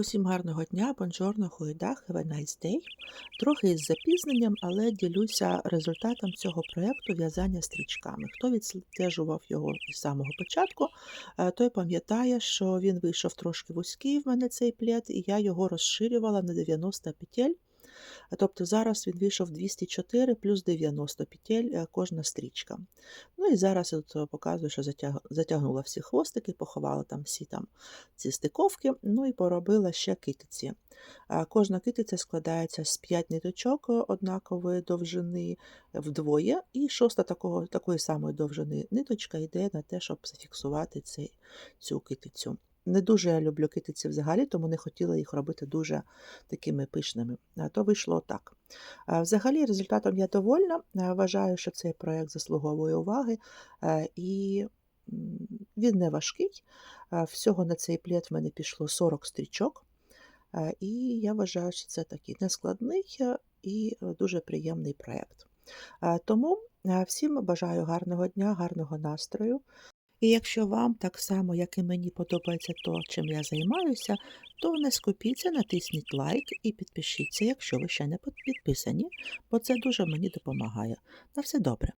Усім гарного дня, бонжорно, хуйдах, have a nice day. Трохи із запізненням, але ділюся результатом цього проєкту в'язання стрічками. Хто відстежував його із самого початку, е, той пам'ятає, що він вийшов трошки вузький в мене цей плед, і я його розширювала на 90 петель. Тобто зараз він вийшов 204 плюс 90 петель е, кожна стрічка. Ну і зараз тут е, показую, що затягнула всі хвостики, поховала там всі там ці стиковки, ну і поробила ще китиці. Кожна китиця складається з 5 ниточок е, однакової довжини вдвоє, і шоста такого, такої самої довжини ниточка йде на те, щоб зафіксувати цю китицю. Не дуже люблю китиці взагалі, тому не хотіла їх робити дуже такими пишними. То вийшло так. Взагалі, результатом я довольна. Вважаю, що цей проєкт заслуговує уваги, і він не важкий. Всього на цей плід в мене пішло 40 стрічок. І я вважаю, що це такий нескладний і дуже приємний проєкт. Тому всім бажаю гарного дня, гарного настрою. І якщо вам так само, як і мені, подобається то, чим я займаюся, то не скупіться, натисніть лайк і підпишіться, якщо ви ще не підписані, бо це дуже мені допомагає. На все добре.